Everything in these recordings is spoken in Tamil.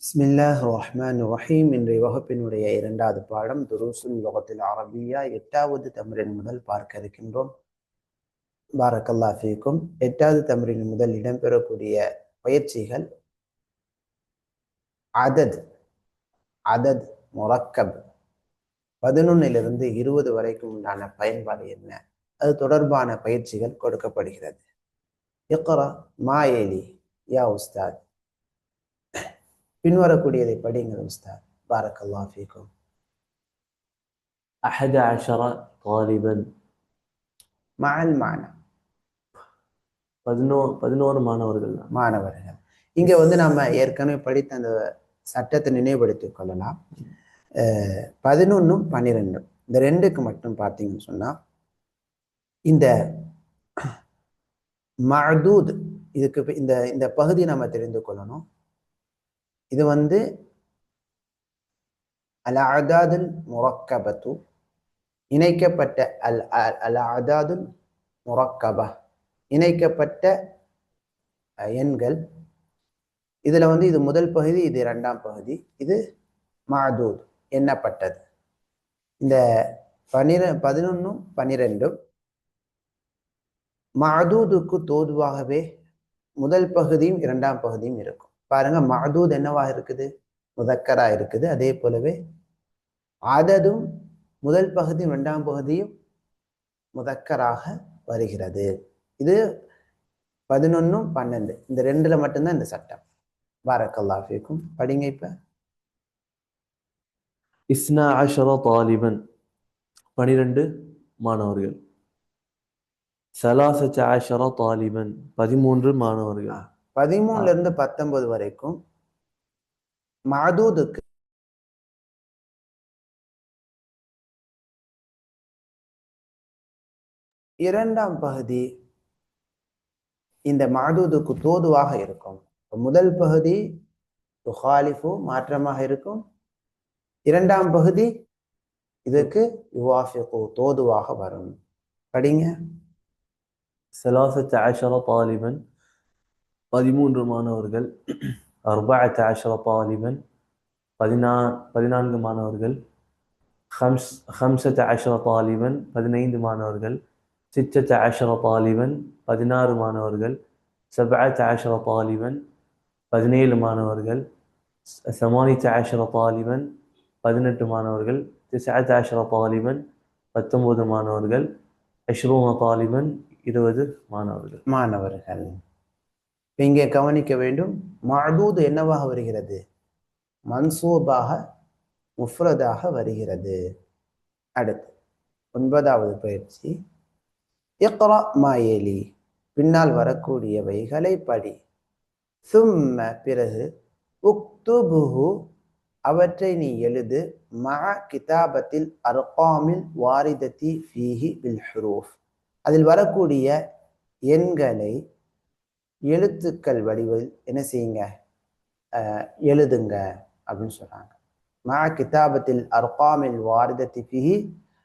பிஸ்மில்லாஹ் ரஹ்மான் ரஹீம் இன்றைய வகுப்பினுடைய இரண்டாவது பாடம் துருசுல் லோகத்தில் அரபியா எட்டாவது தமிழின் முதல் பார்க்க இருக்கின்றோம். பாரக்கல்லா ஃபீக்கும். எட்டாவது தமிழின் முதல் இடம்பெறக்கூடிய பயிற்சிகள் அதத் அதத் முரக்கப். பதினொன்னிலிருந்து இருபது வரைக்கும் உண்டான பயன்பாடு என்ன? அது தொடர்பான பயிற்சிகள் கொடுக்கப்படுகிறது. இக்ரா மாயேலி யா உஸ்தாத். பின்வரக்கூடியதை படிங்கள் உஸ்தாத் பாரக்கல்லா ஃபீக்கும் أحد عشر طالبا மஅல் மானா பதினோ பதினோரு மாணவர்கள் தான் மாணவர்கள் இங்க வந்து நம்ம ஏற்கனவே படித்த அந்த சட்டத்தை நினைவுபடுத்திக் கொள்ளலாம் அஹ் பதினொன்னும் பன்னிரெண்டும் இந்த ரெண்டுக்கு மட்டும் பார்த்தீங்கன்னு சொன்னா இந்த மஅதூத் இதுக்கு பி- இந்த இந்த பகுதி நம்ம தெரிந்து கொள்ளணும் இது வந்து அல் அதாதுல் முரக்கபத்து இணைக்கப்பட்ட அல் அ- அல் அதாதுல் முரக்கபா இணைக்கப்பட்ட எண்கள். இதில் வந்து இது முதல் பகுதி இது இரண்டாம் பகுதி. இது மாதூத் எண்ணப்பட்டது. இந்த பனிர பதினொன்னும் பனிரெண்டும் மாதூதுக்கு தோதுவாகவே முதல் பகுதியும் இரண்டாம் பகுதியும் இருக்கும். பாருங்க மாதூத் என்னவா இருக்குது? முதக்கரா இருக்குது. அதே போலவே அததும் முதல் பகுதியும் இரண்டாம் பகுதியும் முதக்கராக வருகிறது. இது பதினொன்னும் பன்னெண்டு. இந்த ரெண்டுல மட்டும்தான் இந்த சட்டம். பாரக்கல்லாஃபிக்கும் படிங்க இப்ப. இஸ்னா அஷர தாலிபன். பனிரெண்டு மாணவர்கள். சலாசச்ச ஆஷரா தாலிபன். பதிமூன்று மாணவர்கள். பதிமூணுல இருந்து பத்தொன்பது வரைக்கும் மாதூதுக்கு இரண்டாம் பகுதி இந்த மாதூதுக்கு தோதுவாக இருக்கும். முதல் பகுதி துஹாலிஃபு மாற்றமாக இருக்கும். இரண்டாம் பகுதி இதுக்கு யுவாஃபிகு தோதுவாக வரும். படிங்க. சலாசச்ச அஷர தாலிபன் பதிமூன்று மாணவர்கள் அர்பாயத் அஷர தாலிபன் பதினா பதினான்கு மாணவர்கள் ஹம்ஸ் ஹம்சத் அஷர தாலிபன் பதினைந்து மாணவர்கள் சிச்சத் அஷர தாலிபன் பதினாறு மாணவர்கள் சபாத் அஷர தாலிபன் பதினேழு மாணவர்கள் சமானித் அஷர தாலிபன் பதினெட்டு மாணவர்கள் திசாத் அஷர தாலிபன் பத்தொன்பது மாணவர்கள் அஷ்ரூன தாலிபன் இருபது மாணவர்கள். மாணவர்கள். இங்கே கவனிக்க வேண்டும். மஅதூத் என்னவாக வருகிறது? மன்சூபாக முஃப்ரதாக வருகிறது. அடுத்து ஒன்பதாவது பயிற்சி. இக்ரா மாயேலி பின்னால் வரக்கூடியவைகளை படி. சும்ம பிறகு உக்துபுஹு. அவற்றை நீ எழுது. மா கிதாபத்தில் அர்காமில் வாரிதத்தி ஃபீஹி பில் ஹுரூஃப். அதில் வரக்கூடிய எண்களை எழுத்துக்கள் வடிவில் என்ன செய்யுங்க? எழுதுங்க அப்படின்னு சொல்கிறாங்க மா கிதாபத்தில் அர்காமில் வாரதத்தி பிஹி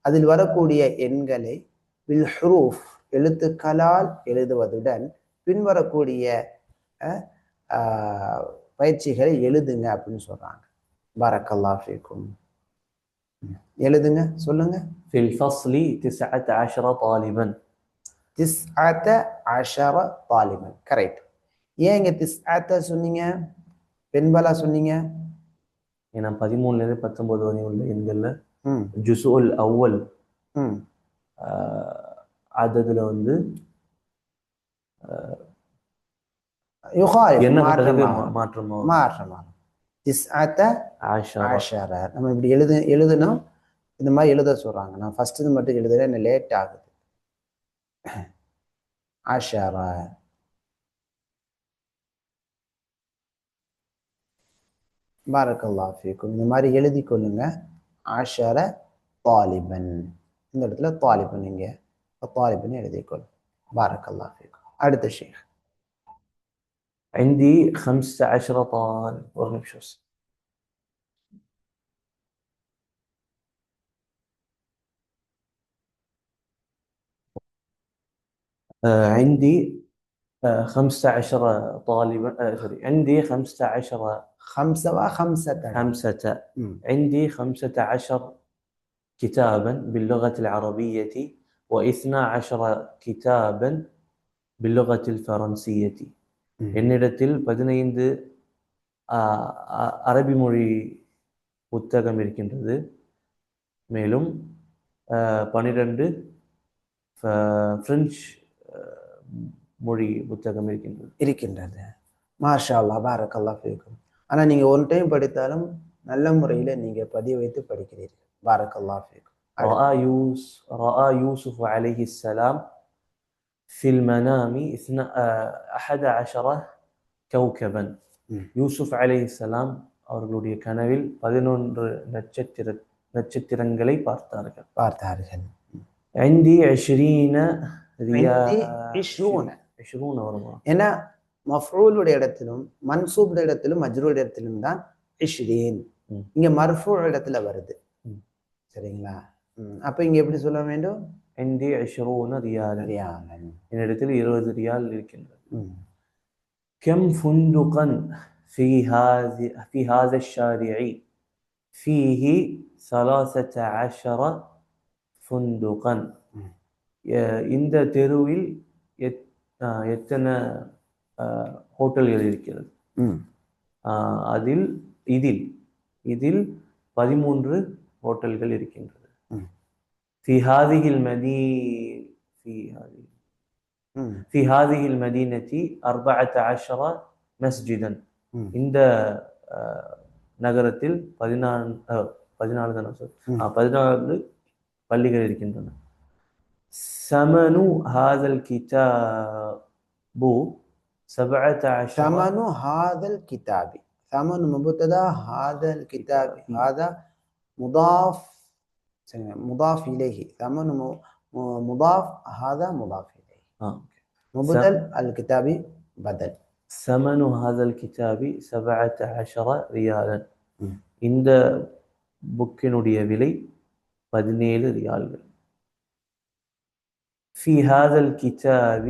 அதில் வரக்கூடிய எண்களை வில் ஹுரூஃப் எழுத்துக்களால் எழுதுவதுடன் பின்வரக்கூடிய பயிற்சிகளை எழுதுங்க அப்படின்னு சொல்கிறாங்க பரக்கல்லா ஃபீக்கும். எழுதுங்க சொல்லுங்க. ஃபில் ஃபஸ்லி திசஅத் ஆஷரா தாலிபன். திஸ் ஆத்த அஷர தாலிபன். கரெக்ட் ஏன் இங்கே திஸ் ஆத்த சொன்னீங்க? பெண்பலா சொன்னீங்க? ஏன்னா பதிமூணுல இருந்து பத்தொம்போது வரையும் உள்ள எண்களில் ஜுசுல் அவ்வல். அதில் வந்து மாற்றம்? மாற்றம் நம்ம இப்படி எழுது எழுதணும் இந்த மாதிரி எழுத சொல்றாங்க. நான் ஃபர்ஸ்ட் இது மட்டும் எழுதுகிறேன் என்ன லேட் ஆகுது. அஷர பாரக்கல்லா ஃபீக்கும் இந்த மாதிரி எழுதி கொள்ளுங்க ஆஷர தாலிபன் இந்த இடத்துல தாலிபன் இங்க தாலிபன் எழுதிக்கொள்ளும் பாரக்கல்லா ஃபீக்கும் அடுத்த ஷேக் عندي خمسة عشر طالب ஒரு நிமிஷம் عندي آه، خمسة عشر طالبا آه، سوري عندي خمسة عشر خمسة وخمسة خمسة م. عندي خمسة عشر كتابا باللغة العربية واثنا عشر كتابا باللغة الفرنسية ம். என்னிடத்தில் பதினைந்து ஆஹ், அ- அரபி மொழி புத்தகம் இருக்கின்றது மேலும் ஆஹ், பனிரெண்டு ஃப- பிரெஞ்சு ஆஹ், மொழி புத்தகம் இருக்கின்றது இருக்கின்றது மாஷா அல்லா பாரக்கல்லா ஃபீக்கும் ஆனா நீங்க ஒன் டைம் படித்தாலும் நல்ல முறையில நீங்க பதிய வைத்து படிக்கிறீர்கள் பாரக்கல்லா ஃபீக்கும் رأى يوس رأى يوسف عليه السلام في المنام اثنا آه، أحد عشر كوكبا ம். யூசுப் அலைஹிஸ்ஸலாம் அவர்களுடைய கனவில் பதினொன்று நட்சத்திர நட்சத்திரங்களை பார்த்தார்கள் பார்த்தார்கள் عندي عشرين ريال عندي عشرون. عشرون வருமா ஏன்னா மஃபூலுடைய இடத்திலும் மன்சூபுடைய இடத்திலும் மஜ்ரூடைய இடத்திலும் தான் இஷ்ரீன் ம். இங்க மர்ஃபூ இடத்துல வருது ம். சரிங்களா ம். அப்ப இங்க எப்படி சொல்ல வேண்டும் عندي عشرون ريالا ரியாலன். என்னிடத்தில் இருபது ரியால் இருக்கின்றது ம். كم فندقا في هذه في هذا الشارع فيه ثلاثة عشر فندقا ம். ய- இந்த தெருவில் எத் எத்தனை ஹோட்டல்கள் இருக்கிறது? அதில் இதில் இதில் பதிமூன்று ஹோட்டல்கள் இருக்கின்றது. ஃபிஹாதிகில் மதி ஃபிஹாதிகில் மதீனத்தி அர்பத் ஆஷரா மெஸ்ஜிதன். இந்த நகரத்தில் பதினான்கு பதினாலு தானே பதினாலு பள்ளிகள் இருக்கின்றன. சமனு ஹாதல் கிதாபு سبعة عشر ثمن هذا الكتاب ثمن مبتدا هذا الكتاب الكتاب. هذا مضاف مضاف إليه ثمن م- م- مضاف هذا مضاف إليه آه. مبدل الكتاب بدل ثمن هذا الكتاب سبعة عشر ريالا ம். இந்த புக்கினுடைய விலை பதினேழு ரியால்கள் في هذا الكتاب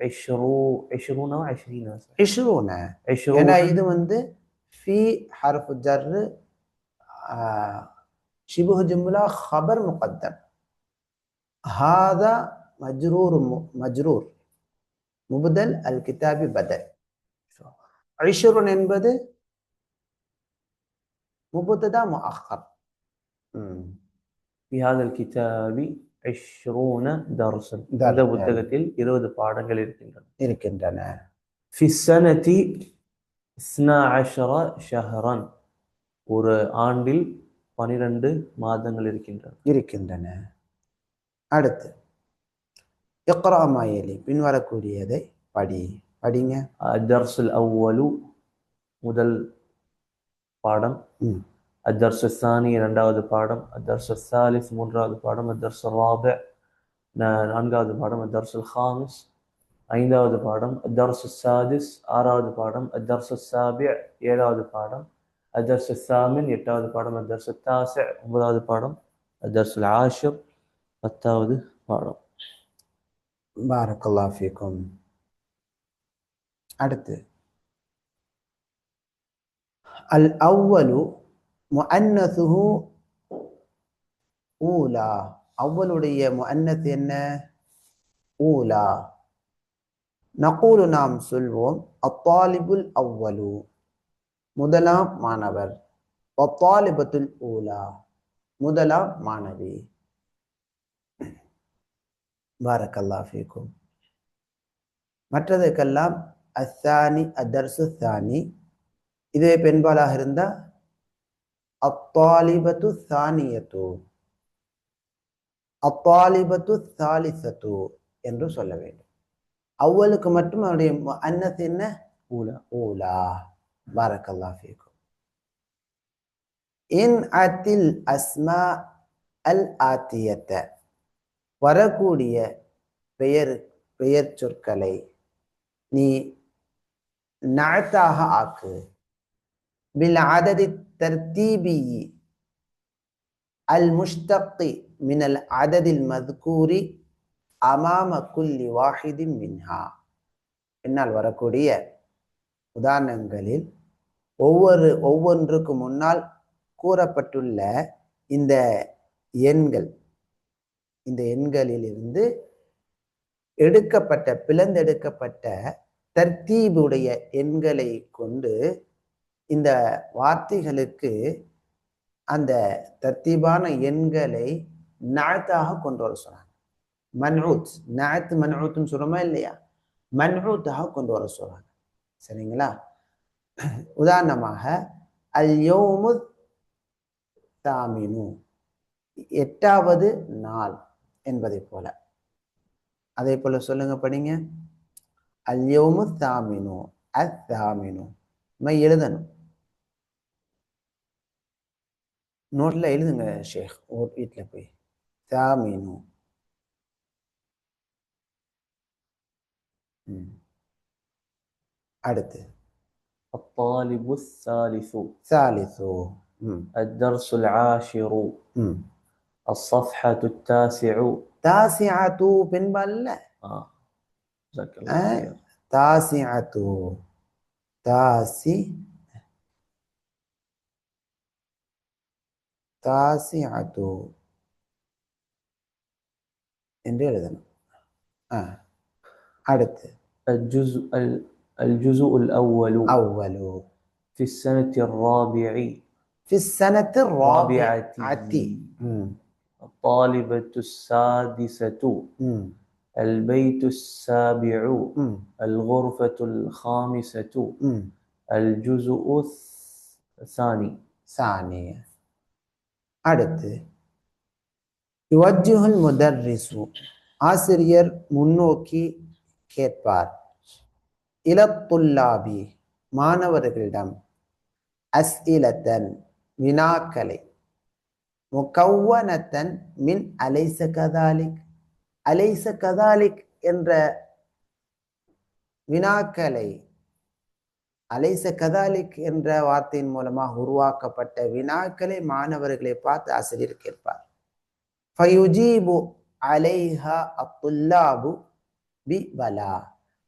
عشرو عشرون أو عشرين صح؟ عشرون عشرون ஏன்னா இது வந்து في حرف جر آه، شبه جملة خبر مقدم هذا مجرور م- مجرور مبدل الكتاب بدل عشرون என்பது مبتدا مؤخر ம். في هذا الكتاب தர்சன். இந்த புத்தகத்தில் இருபது பாடங்கள் இருக்கின்றன. இருக்கின்றன. ஃபிஸ்ஸனதி ஷஹரன். ஒரு ஆண்டில் பனிரெண்டு மாதங்கள் இருக்கின்றன. இருக்கின்றன. அடுத்து இக்ராமாயலி பின்வரக்கூடியதை படி படிங்க. தர்சுல் அவ்வலு முதல் பாடம். الدرس الثاني இரண்டாவது பாடம் الدرس الثالث மூன்றாவது பாடம் الدرس الرابع நா- நான்காவது பாடம் الدرس الخامس ஐந்தாவது பாடம் الدرس السادس ஆறாவது பாடம் الدرس السابع ஏழாவது பாடம் الدرس الثامن எட்டாவது பாடம் الدرس التاسع ஒன்பதாவது பாடம் الدرس العاشر பத்தாவது பாடம் பாரக்கல்லா ஃபீக்கும் அடுத்து அல் அவ்வலு முஅன்னசுஹு ஊலா. அவ்வளுடைய முஅன்னஸ் என்ன? ஊலா. நகூலு நாம் சொல்வோம் அத்தாலிபுல் அவ்வலு. முதலாம் மாணவர். அத்தாலிபத்துல் ஊலா. முதலாம் மாணவி. பாரக்கல்லா ஃபீக்கும். மற்றதுக்கெல்லாம் அத்தானி அதர்சு தானி இதுவே பெண்பாலாக இருந்தா அத்தாலிபத்து தானியத்து அத்தாலிபத்து தாலிசத்து என்று சொல்ல வேண்டும். அவ்வளுக்கு மட்டும் அவருடைய அன்னத்து என்ன? ஊலா. ஊலா. பாரக்கல்லா ஃபீக்கும். இன் அத்தில் அஸ்மா அல் ஆத்தியத்த. வரக்கூடிய பெயர் பெயர் சொற்களை நீ நஅத்தாக ஆக்கு. பில் அததி ترتيبي المشتق من العدد المذكور அமாம குல்லி வாஹிதி மின்ஹா என்னால் வரக்கூடிய உதாரணங்களில் ஒவ்வொரு ஒவ்வொன்றுக்கு முன்னால் கூறப்பட்டுள்ள இந்த எண்கள் இந்த எண்களிலிருந்து எடுக்கப்பட்ட பிளந்தெடுக்கப்பட்ட தர்த்தீபுடைய எண்களை கொண்டு இந்த வார்த்தைகளுக்கு அந்த தத்தீபான எண்களை நாத்தாக கொண்டு வர சொன்னாங்க. மன்ஹூத் நாத் மன்ஹூத்னு சொல்றோமா இல்லையா? மன்ஹூத்தாக கொண்டு வர சொல்றாங்க சரிங்களா? உதாரணமாக அல் யோமு தாமினு. எட்டாவது நாள் என்பதை போல. அதே போல சொல்லுங்க படிங்க. அல்யோமு தாமினு அத் தாமினு மை எழுதணும். நோட்ல எழுதுங்க ஷேக் ஒரு வீட்டில் போய் தாமினு ம். அடுத்து الطالب الثالث சாலிசு ம் الدرس العاشر ம் الصفحة التاسع தாசியாத்து பெண்பால்ல آه. جزاك الله آه. خير தாசியாத்து தாசி தாசியாத்து என்று எழுதணும் ஆ அடுத்து الجزء ال- الجزء الأول அவ்வலு في السنة الرابع في السنة الرابعة رابعة ம் الطالبة السادسة ம் البيت السابع ம் الغرفة الخامسة ம் الجزء الثاني சானிய அடுத்து யுவஜ்ஜுல் முதர்ரிசு ஆசிரியர் முன்னோக்கி கேட்பார். இலத்துல்லாபி மாணவர்களிடம் அஸ் இலத்தன் வினாக்களை முகௌவனத்தன் மின் அலைச கதாலிக் அலைச கதாலிக் என்ற வினாக்களை அலைச கதாலிக் என்ற வார்த்தையின் மூலமாக உருவாக்கப்பட்ட வினாக்களை மாணவர்களை பார்த்து ஆசிரியர் கேட்பார். ஃபயுஜீபு அலைஹா அத்துல்லாபு பி பலா.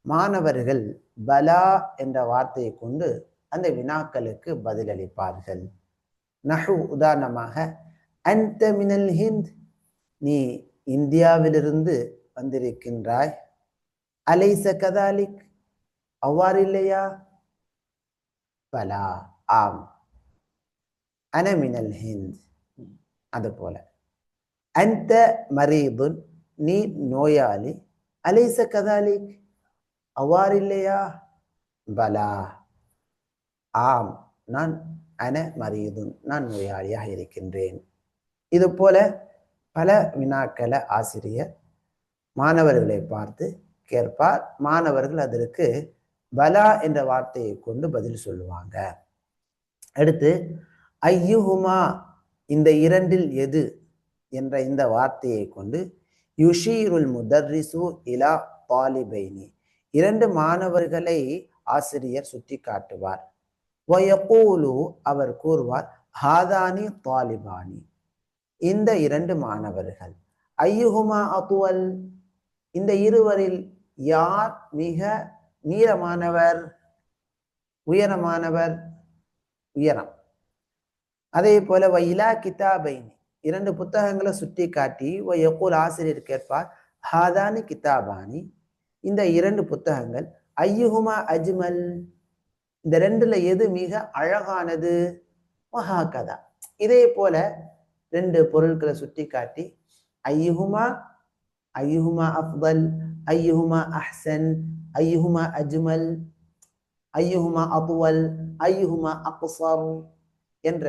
மாணவர்கள் பலா என்ற வார்த்தையை கொண்டு அந்த வினாக்களுக்கு பதிலளிப்பார்கள். நஹு உதாரணமாக அன்த மினல் ஹிந்த் நீ இந்தியாவிலிருந்து வந்திருக்கின்றாய். அலைச கதாலிக் அவ்வாறு இல்லையா பலா ஆம் அன மினல் ஹிந்த் அதுபோல அந்த மரீதுன் நீ நோயாளி அலைச கதாலிக் அவ்வாறு இல்லையா பலா ஆம் நான் அன மரீதுன் நான் நோயாளியாக இருக்கின்றேன் இது போல பல வினாக்களை ஆசிரியர் மாணவர்களை பார்த்து கேட்பார் மாணவர்கள் அதற்கு பலா என்ற வார்த்தையை கொண்டு பதில் சொல்லுவாங்க. அடுத்து ஐயுஹுமா இந்த இரண்டில் எது? என்ற இந்த வார்த்தையை கொண்டு யுஷீருல் முதர்ரிசு இலா தாலிபைனி. இரண்டு மாணவர்களை ஆசிரியர் சுட்டி காட்டுவார் வயகூலு அவர் கூறுவார் ஹாதானி தாலிபானி. இந்த இரண்டு மாணவர்கள் ஐயுஹுமா அபுவல் இந்த இருவரில் யார் மிக நீளமானவர் உயரமானவர் உயரம். அதே போல வயிலா கிதாபைனி. இரண்டு புத்தகங்களை சுட்டி காட்டி வயக்கூல் ஆசிரியர் கேட்பார் ஹாதானி கிதாபானி? இந்த இரண்டு புத்தகங்கள் ஐயுகுமா அஜ்மல்? இந்த ரெண்டுல எது மிக அழகானது? மஹாகதா இதே போல ரெண்டு பொருட்களை சுட்டி காட்டி ஐயுகுமா ஐயுகுமா அஃபல் ஐயுகுமா அஹ்சன்? ஐயுஹுமா அஜ்மல் ஐயுஹுமா அபுவல் ஐயுஹுமா அக்சர் என்ற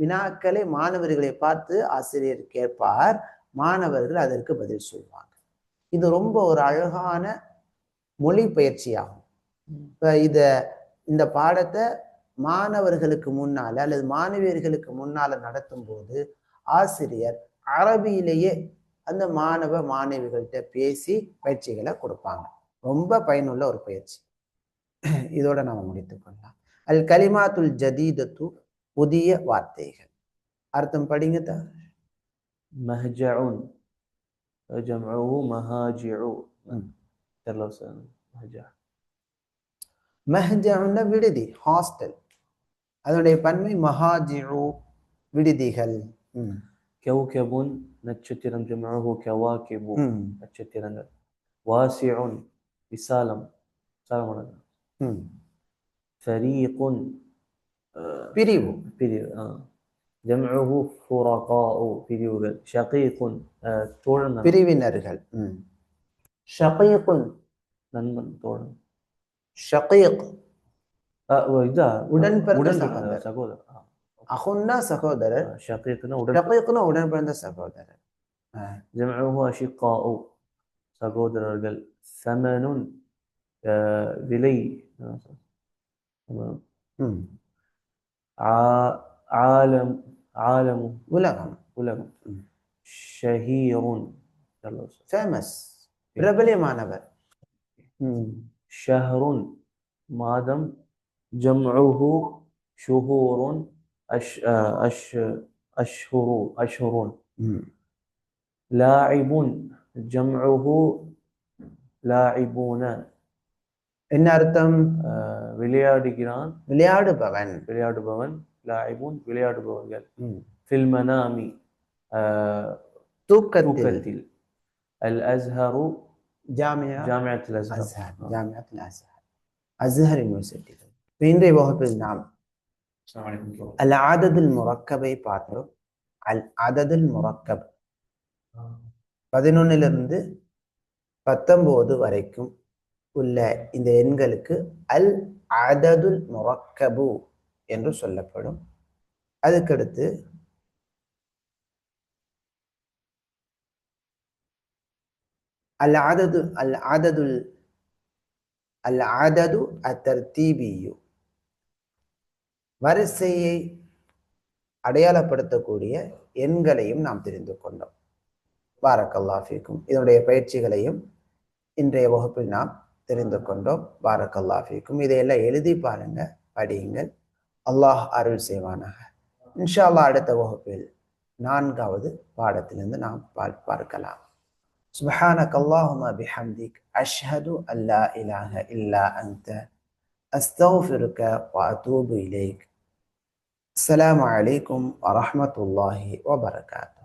வினாக்களை மாணவர்களை பார்த்து ஆசிரியர் கேட்பார். மாணவர்கள் அதற்கு பதில் சொல்வாங்க. இது ரொம்ப ஒரு அழகான மொழி பயிற்சியாகும். இப்போ இத இந்த பாடத்தை மாணவர்களுக்கு முன்னால அல்லது மாணவியர்களுக்கு முன்னால நடத்தும் போது ஆசிரியர் அரபியிலேயே அந்த மாணவ மாணவிகள்கிட்ட பேசி பயிற்சிகளை கொடுப்பாங்க. ரொம்ப பயனுள்ள ஒரு பயிற்சி. இதோட நாம் முடித்துக்கொள்ளலாம் அல் கலிமாத்துல் ஜதீதத்து புதிய வார்த்தைகள். அர்த்தம் படிங்க தான் மஹஜவுன் ஜம்உ மஹாஜிஉ. தெரியல சார் மஹஜா. மஹஜவுன்னா விடுதி ஹாஸ்டல். அதனுடைய பன்மை மஹாஜிஉ விடுதிகள். கெவு கெபுன் நட்சத்திரம் ஜம்உஹு கவாகிபு. நட்சத்திரங்கள். வாசிஉன். விசாலம் விசாலமானது ம். ஃபரீகுன் அஹ், பிரிவு பிரிவு ஆ. ஜம்அஹு ஃபுரகாஉ பிரிவுகள் ஷகீகுன் அஹ், தோழன் நண்பன். பிரிவினர்கள் ம். ஷகீகுன் நண்பன் தோழன் ஷகீக் அஹ், ஓ, இதா உடன் பிறந்த உடன் சகோதரர். சகோதரர் ஆ. அஹுன்னா சகோதரர் ஆ, ஷகீக்னா உடன் ஷகீக்னா உடன் பிறந்த சகோதரர் ஆ. ஜம்அஹு அஷிகாஉ சகோதரர்கள் சமனுன் அஹ், விலை ஆ, சம- ம். ஆ- ஆலம் ஆலமு உலகம் உலகம் ம். ஷஹீருன் நல்ல சொல். ஃபேமஸ் பிரபலியமானவர் ம். ஷஹருன் மாதம் ஜம்உஹு ஷுஹூருன் அஷ் அஹ், அஷ் அஷ்ஹுரு அஷ்ஹுருன் ம். லாஇபுன் ஜம்உஹு லாஇபூன என்ன அர்த்தம் அஹ், விளையாடுகிறான் விளையாடுபவன் விளையாடுபவன் லாஇபுன் விளையாடுபவர்கள் ம். ஃபில் மனாமி அஹ், தூக்கத்தில் தூக்கத்தில் அல் அஸ்ஹரு ஜாமியா ஜாமியத்தில் அஸ்ஹர் அஸ்ஹர் ஜாமியாத்தில் அஸ்ஹர் அஸ்ஹர் யூனிவர்சிட்டி இன்றைய வகுப்பில் நாம் அல் ஆததுல் முரக்கபை பார்த்தோம் அல் அததுல் முரக்கப் பதினொன்னிலிருந்து பத்தொன்பது வரைக்கும் உள்ள இந்த எண்களுக்கு அல் அததுல் முரக்கபு என்று சொல்லப்படும். அதுக்கடுத்து அல் ஆதது அல் ஆததுல் அல் ஆதது அத்தர்தீபியு. வரிசையை அடையாளப்படுத்தக்கூடிய எண்களையும் நாம் தெரிந்து கொண்டோம். பாரக்கல்லா ஃபீக்கும் இதனுடைய பயிற்சிகளையும் இன்றைய வகுப்பில் நாம் தெரிந்து கொண்டோம் பாரக்கல்லா ஃபீக்கும் இதையெல்லாம் எழுதி பாருங்க படியுங்கள் அல்லாஹ் அருள் செய்வானாக இன்ஷா அல்லாஹ் அடுத்த வகுப்பில் நான்காவது பாடத்திலிருந்து நாம் பா- பார்க்கலாம் سبحانك اللهم بحمدك أشهد أن لا إله إلا أنت أستغفرك وأتوب إليك السلام عليكم ورحمة الله وبركاته